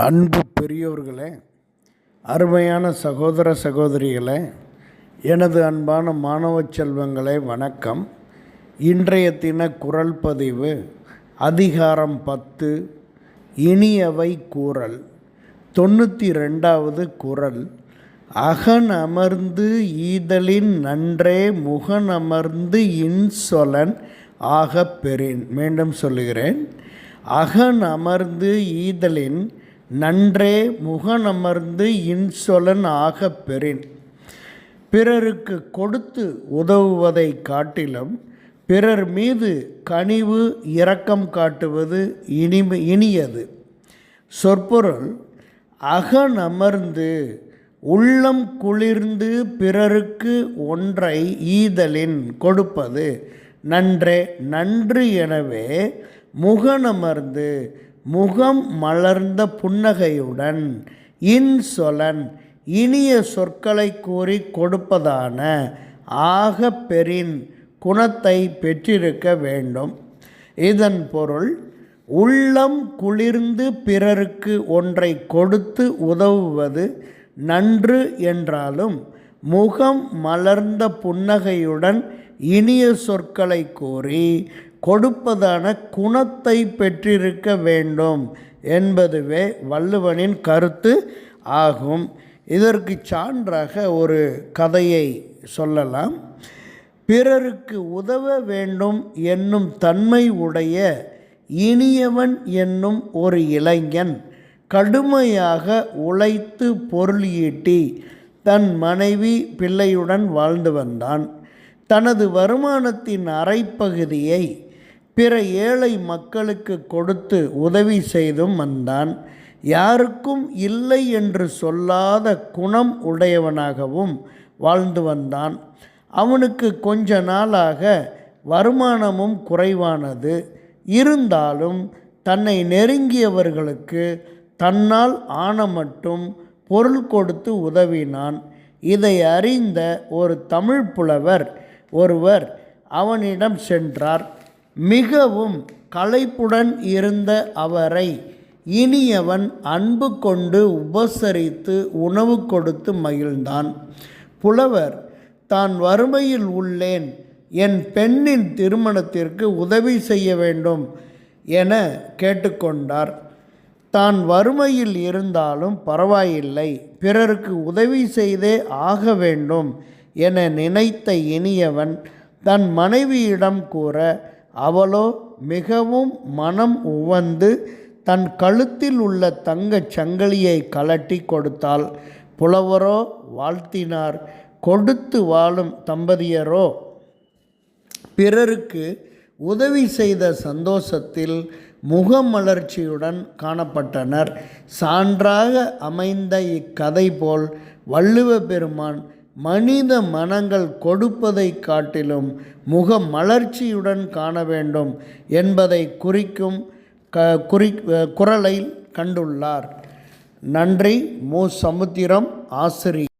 அன்பு பெரியோர்களே அருமையான சகோதர சகோதரிகளே எனது அன்பான மாணவ செல்வங்களே வணக்கம். இன்றைய தின குரல் பதிவு அதிகாரம் பத்து இனியவை கூறல். தொண்ணூற்றி ரெண்டாவது குரல் அகன் அமர்ந்து ஈதலின் நன்றே முகன் அமர்ந்து இன்சொலன் ஆகப் பெறேன். மீண்டும் சொல்லுகிறேன். அகன் அமர்ந்து ஈதலின் நன்றே முகனமர்ந்து இன்சொலன் ஆகப் பெறின். பிறருக்கு கொடுத்து உதவுவதை காட்டிலும் பிறர் மீது கனிவு இரக்கம் காட்டுவது இனிமை இனியது. சொற்பொருள் அகனமர்ந்து உள்ளம் குளிர்ந்து பிறருக்கு ஒன்றை ஈதலின் கொடுப்பது. நன்றே நன்று எனவே முகனமர்ந்து முகம் மலர்ந்த புன்னகையுடன் இன்சொலன் இனிய சொற்களை கூறி கொடுப்பதான ஆக பெரின் குணத்தை பெற்றிருக்க வேண்டும். இதன் பொருள் உள்ளம் குளிர்ந்து பிறருக்கு ஒன்றை கொடுத்து உதவுவது நன்று என்றாலும் முகம் மலர்ந்த புன்னகையுடன் இனிய சொற்களை கூறி கொடுப்பதான குணத்தை பெற்றிருக்க வேண்டும் என்பதுவே வள்ளுவனின் கருத்து ஆகும். இதற்கு சான்றாக ஒரு கதையை சொல்லலாம். பிறருக்கு உதவ வேண்டும் என்னும் தன்மை உடைய இனியவன் என்னும் ஒரு இளைஞன் கடுமையாக உழைத்து பொருள் ஈட்டி தன் மனைவி பிள்ளையுடன் வாழ்ந்து வந்தான். தனது வருமானத்தின் அரைப்பகுதியை பிற ஏழை மக்களுக்கு கொடுத்து உதவி செய்தும் வந்தான். யாருக்கும் இல்லை என்று சொல்லாத குணம் உடையவனாகவும் வாழ்ந்து வந்தான். அவனுக்கு கொஞ்ச நாளாக வருமானமும் குறைவானது. இருந்தாலும் தன்னை நெருங்கியவர்களுக்கு தன்னால் ஆன மட்டும் பொருள் கொடுத்து உதவினான். இதை அறிந்த ஒரு தமிழ் புலவர் ஒருவர் அவனிடம் சென்றார். மிகவும் களைப்புடன் இருந்த அவரை இனியவன் அன்பு கொண்டு உபசரித்து உணவு கொடுத்து மகிழ்ந்தான். புலவர் தான் வறுமையில் உள்ளேன். என் பெண்ணின் திருமணத்திற்கு உதவி செய்ய வேண்டும் என கேட்டுக்கொண்டார். தான் வறுமையில் இருந்தாலும் பரவாயில்லை. பிறருக்கு உதவி செய்தே ஆக வேண்டும் என நினைத்த இனியவன் தன் மனைவியிடம் கூற அவளோ மிகவும் மனம் உவந்து தன் கழுத்தில் உள்ள தங்கச் சங்கிலியை கலட்டி கொடுத்தாள். புலவரோ வாழ்த்தினார். கொடுத்து வாழும் தம்பதியரோ பிறருக்கு உதவி செய்த சந்தோஷத்தில் முகமலர்ச்சியுடன் காணப்பட்டனர். சான்றாக அமைந்த இக்கதை போல் வள்ளுவ பெருமான் மனித மனங்கள் கொடுப்பதை காட்டிலும் முக மலர்ச்சியுடன் காண வேண்டும் என்பதை குறிக்கும் க குறி குரலை கண்டுள்ளார். நன்றி மு. சமுத்திரம் ஆசிரியர்.